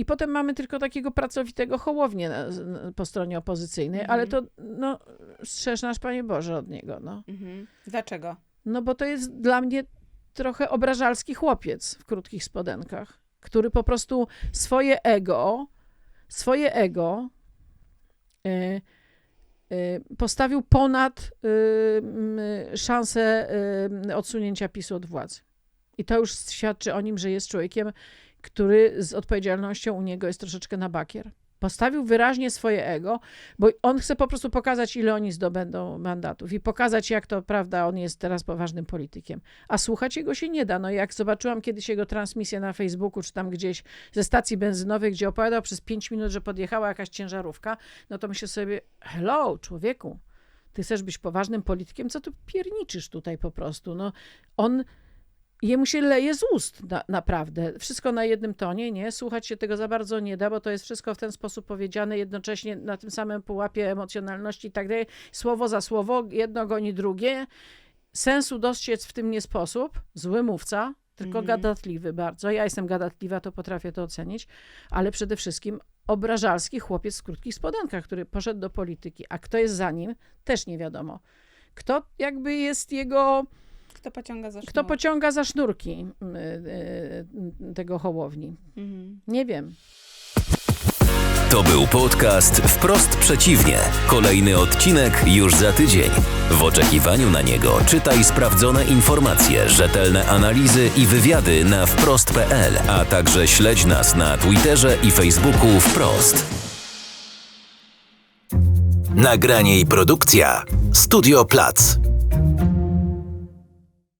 I potem mamy tylko takiego pracowitego hołownię na, z- po stronie opozycyjnej, ale to, no, strzeż nasz Panie Boże od niego, no. Mhm. Dlaczego? No bo to jest dla mnie trochę obrażalski chłopiec w krótkich spodenkach, który po prostu swoje ego, swoje ego y, y, postawił ponad y, szansę y, odsunięcia PiSu od władzy. I to już świadczy o nim, że jest człowiekiem, który z odpowiedzialnością u niego jest troszeczkę na bakier. Postawił wyraźnie swoje ego, bo on chce po prostu pokazać, ile oni zdobędą mandatów i pokazać, jak to, prawda, on jest teraz poważnym politykiem. A słuchać jego się nie da. No jak zobaczyłam kiedyś jego transmisję na Facebooku, czy tam gdzieś ze stacji benzynowej, gdzie opowiadał przez 5 minut, że podjechała jakaś ciężarówka, no to myślę sobie, hello, człowieku, ty chcesz być poważnym politykiem, co tu pierniczysz tutaj po prostu? No, on jemu się leje z ust, na, naprawdę. Wszystko na jednym tonie, nie? Słuchać się tego za bardzo nie da, bo to jest wszystko w ten sposób powiedziane, jednocześnie na tym samym pułapie emocjonalności i tak dalej. Słowo za słowo, jedno goni drugie. Sensu dostrzec w tym nie sposób. Zły mówca, tylko Mhm. gadatliwy bardzo. Ja jestem gadatliwa, to potrafię to ocenić, ale przede wszystkim obrażalski chłopiec w krótkich spodenkach, który poszedł do polityki. A kto jest za nim, też nie wiadomo. Kto jakby jest jego Kto pociąga za kto sznur? pociąga za sznurki y, y, tego hołowni? Mhm. Nie wiem. To był podcast Wprost Przeciwnie. Kolejny odcinek już za tydzień. W oczekiwaniu na niego czytaj sprawdzone informacje, rzetelne analizy i wywiady na wprost.pl, a także śledź nas na Twitterze i Facebooku Wprost. Nagranie i produkcja Studio Plac.